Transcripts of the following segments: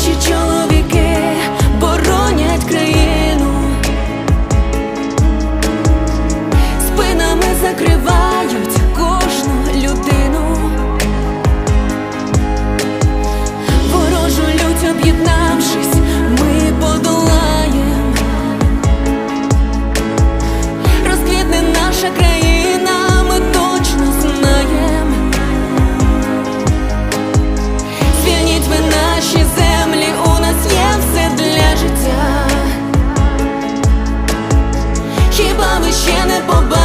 наші чоловіки боронять країну, спинами закривають. bubble.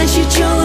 也许就。